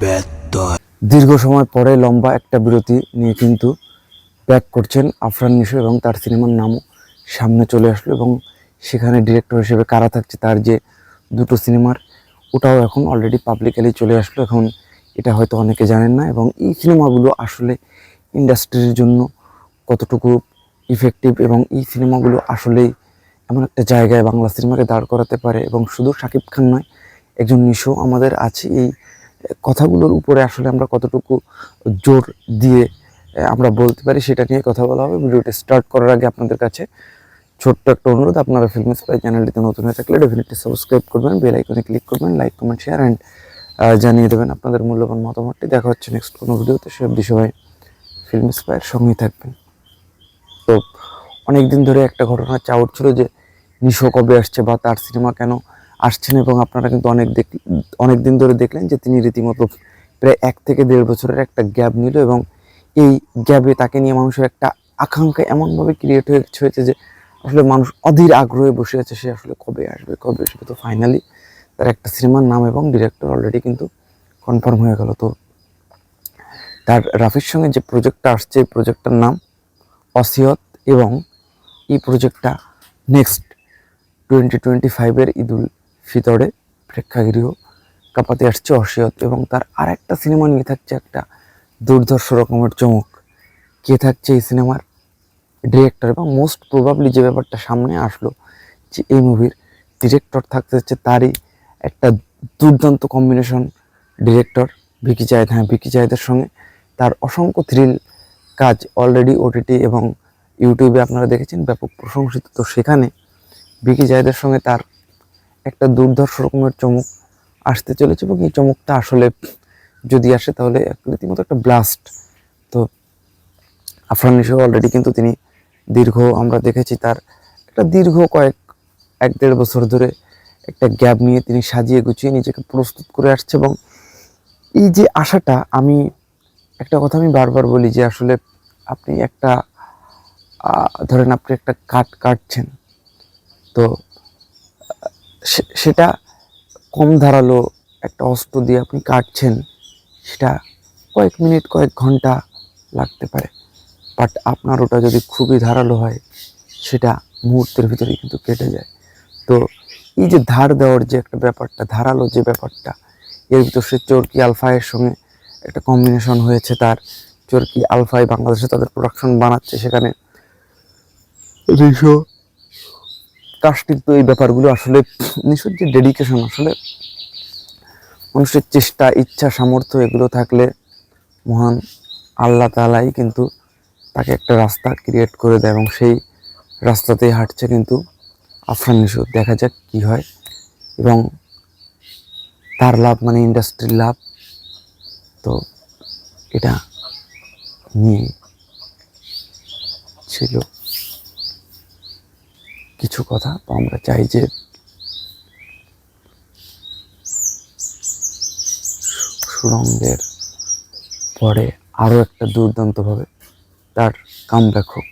ব্যত্যয়। দীর্ঘ সময় পরে লম্বা একটা বিরতি নিয়ে কিন্তু ব্যাক করছেন আফরান নিশো এবং তার সিনেমার নামও সামনে চলে আসলো এবং সেখানে ডিরেক্টর হিসেবে কারা থাকছে তার যে দুটো সিনেমার, ওটাও এখন অলরেডি পাবলিকালি চলে আসলো। এখন এটা হয়তো অনেকে জানেন না এবং এই সিনেমাগুলো আসলে ইন্ডাস্ট্রির জন্য কতটুকু ইফেক্টিভ এবং এই সিনেমাগুলো আসলেই এমন একটা জায়গায় বাংলা সিনেমাকে দাঁড় করাতে পারে এবং শুধু শাকিব খান নয়, একজন নিশো আমাদের আছে এই কথাগুলোর উপরে আসলে আমরা কতটুকু জোর দিয়ে আমরা বলতে পারি সেটা নিয়ে কথা বলা হবে। ভিডিওটি স্টার্ট করার আগে আপনাদের কাছে ছোট্ট একটা অনুরোধ, আপনারা ফিল্ম স্পাই চ্যানেলটিতে নতুন হয়ে থাকলে ডেফিনেটলি সাবস্ক্রাইব করবেন বেল আইকনে ক্লিক করবেন লাইক কমেন্ট শেয়ার অ্যান্ড জানিয়ে দেবেন আপনাদের মূল্যবান মতামতটি। দেখা হচ্ছে নেক্সট কোনো ভিডিওতে। সে সবাই ফিল্ম স্পায়ের সঙ্গেই থাকবেন। তো অনেক দিন ধরে একটা ঘটনা চাউর ছিল যে নিশো কবে আসছে বা তার সিনেমা কেন আসছেন এবং আপনারা কিন্তু অনেক দেখ, অনেক দিন ধরে দেখলেন যে তিনি রীতিমতো প্রায় এক থেকে দেড় বছরের একটা গ্যাপ নিল এবং এই গ্যাপে তাকে নিয়ে মানুষের একটা আকাঙ্ক্ষা এমনভাবে ক্রিয়েট হয়ে হয়েছে যে আসলে মানুষ অধীর আগ্রহে বসে আছে সে আসলে কবে আসবে কবে আসবে। তো ফাইনালি তার একটা সিনেমার নাম এবং ডিরেক্টর অলরেডি কিন্তু কনফার্ম হয়ে গেল। তো তার রাফির সঙ্গে যে প্রজেক্টটা আসছে, এই প্রজেক্টটার নাম অসিয়ত এবং এই প্রজেক্টটা নেক্সট টোয়েন্টি টোয়েন্টি ফাইভের ঈদুল ফিতরে প্রেক্ষাগৃহ, কাপাতে আসছে অসিয়ত এবং তার আর একটা সিনেমা নিয়ে থাকছে একটা দুর্ধর্ষ রকমের চমক। কে থাকছে এই সিনেমার? ডিরেক্টর এবং মোস্ট প্রবাবলি যে ব্যাপারটা সামনে আসলো যে এই মুভির ডিরেক্টর থাকতে হচ্ছে তারই একটা দুর্দান্ত কম্বিনেশন ডিরেক্টর ভিকি জায়েদ হ্যাঁ ভিকি জায়েদের সঙ্গে তার অসংখ্য থ্রিল কাজ অলরেডি ওটিটি এবং ইউটিউবে আপনারা দেখেছেন ব্যাপক প্রশংসিত। তো সেখানে ভিকি জায়েদের সঙ্গে তার একটা দুর্ধর্ষ রকমের চমক আসতে চলেছে এবং এই চমকটা আসলে যদি আসে তাহলে রীতিমতো একটা ব্লাস্ট তো আফরান নিশো অলরেডি কিন্তু তিনি দীর্ঘ, আমরা দেখেছি তার একটা দীর্ঘ কয়েক, এক দেড় বছর ধরে একটা গ্যাপ নিয়ে তিনি সাজিয়ে গুছিয়ে নিজেকে প্রস্তুত করে আসছে এবং এই যে আশাটা, আমি একটা কথা আমি বারবার বলি যে আসলে আপনি একটা ধরেন আপনি একটা কাঠ কাটছেন। তো সেটা কম ধারালো একটা অস্ত্র দিয়ে আপনি কাটছেন, সেটা কয়েক মিনিট, কয়েক ঘণ্টা লাগতে পারে। বাট আপনার ওটা যদি খুবই ধারালো হয়, সেটা মুহূর্তের ভিতরে কিন্তু কেটে যায়। তো এই যে ধার দেওয়ার যে একটা ব্যাপারটা, ধারালো যে ব্যাপারটা, এর ভিতর সে চরকি আলফায়ের সঙ্গে একটা কম্বিনেশন হয়েছে তার। চরকি আলফাই বাংলাদেশে তাদের প্রোডাকশন বানাচ্ছে সেখানে। রিশো কাস্টিক তো এই ব্যাপারগুলো আসলে নিশ্চয় যে ডেডিকেশন আসলে মানুষের চেষ্টা, ইচ্ছা, সামর্থ্য এগুলো থাকলে মহান আল্লাহ তালাই কিন্তু তাকে একটা রাস্তা ক্রিয়েট করে দেয় এবং সেই রাস্তাতেই হাঁটছে কিন্তু আফরান নিশো দেখা যাক কি হয় এবং তার লাভ মানে ইন্ডাস্ট্রির লাভ। তো এটা নিয়ে ছিল। কিছু কথা আমরা চাই যে সুরঙ্গের পরে আরও একটা দুর্দান্তভাবে তার কাম হোক।